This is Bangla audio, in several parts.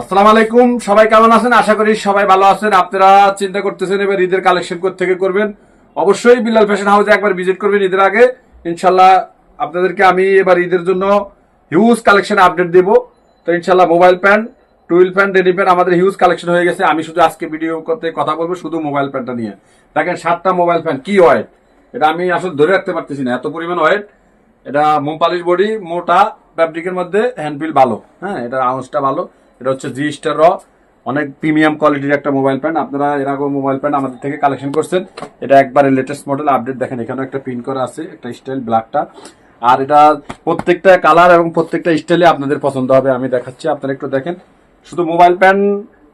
আসসালামু আলাইকুম সবাই কেমন আছেন? আশা করি সবাই ভালো আছেন। আপনারা চিন্তা করতেছেন এবার ঈদের কালেকশন থেকে করবেন? অবশ্যই বিলাল ফ্যাশন হাউসে একবার ভিজিট করবেন ঈদের আগে। ইনশাল্লাহ আপনাদেরকে আমি এবার ঈদের জন্য হিউজ কালেকশন আপডেট দেব। তো ইনশাল্লাহ mobile pant twill pant ready pant আমাদের হিউজ কালেকশন হয়ে গেছে। আমি শুধু আজকে ভিডিও করতে কথা বলব শুধু মোবাইল প্যান্টটা নিয়ে। দেখেন সাতটা মোবাইল প্যান্ট কি হয় এটা আমি আসলে ধরে রাখতে পারতেছি না। এত পরিমাণ ওয়েট এটা মোম পালিশ বডি, মোটা ফ্যাব্রিকের মধ্যে হ্যান্ডবিল ভালো। হ্যাঁ এটা আউন্সটা ভালো। এটা হচ্ছে জি স্টার র। অনেক প্রিমিয়াম কোয়ালিটির একটা মোবাইল প্যান্ট। আপনারা এরকম মোবাইল প্যান্ট আমাদের থেকে কালেকশন করছেন। এটা একবারে লেটেস্ট মডেল আপডেট দেখেন এখানে একটা প্রিন্ট করা আছে, একটা স্টাইল ব্ল্যাকটা আর এটা প্রত্যেকটা কালার এবং প্রত্যেকটা স্টাইলে আপনাদের পছন্দ হবে, আমি দেখাচ্ছি, আপনারা একটু দেখেন। শুধু mobile pant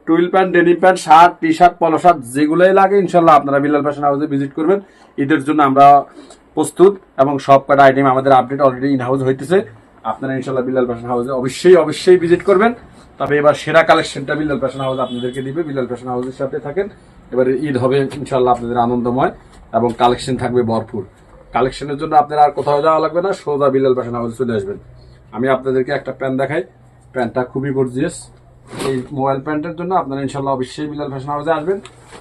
twill pant denim pant, shirt T shirt polo shirt যেগুলোই লাগে ইনশাল্লাহ আপনারা বিলাল ফ্যাশন হাউসে ভিজিট করবেন। ঈদের জন্য আমরা প্রস্তুত এবং সব কটা আইটেম আমাদের আপডেট অলরেডি ইন হাউস হইতেছে। আপনারা ইনশাল্লাহ বিলাল ফ্যাশন হাউসে অবশ্যই অবশ্যই ভিজিট করবেন। তবে এবার সেরা কালেকশনটা বিলাল ফ্যাশন হাউস আপনাদেরকে দিবে। বিলাল ফ্যাশন হাউসের সাথে থাকেন। এবারে ঈদ হবে ইনশাল্লাহ আপনাদের আনন্দময় এবং কালেকশন থাকবে ভরপুর। কালেকশনের জন্য আপনার আর কোথাও যাওয়া লাগবে না, সোজা বিলাল ফ্যাশন হাউসে চলে আসবেন। আমি আপনাদেরকে একটা প্যান্ট দেখাই। প্যান্টটা খুবই গর্জিয়াস এই মোবাইল প্যান্টের জন্য আপনারা ইনশাল্লাহ অবশ্যই বিলাল ফ্যাশন হাউসে আসবেন।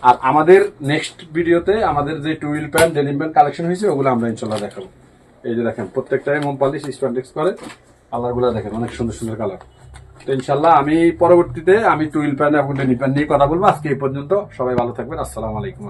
আর আমাদের নেক্সট ভিডিওতে আমাদের যে twill pant denim pant collection হয়েছে, ওগুলো আমরা ইনশাল্লাহ দেখাবো। এই যে দেখেন, প্রত্যেকটাই মোম পালিশ স্প্যান্ডেক্স করে। কালারগুলো দেখেন, অনেক সুন্দর সুন্দর কালার তো ইনশাল্লাহ আমি পরবর্তীতে আমি টুইল প্যান এবং ডেনি প্যান নিয়ে কথা বলব। আজকে এই পর্যন্ত সবাই ভালো থাকবেন। আসসালামু আলাইকুম।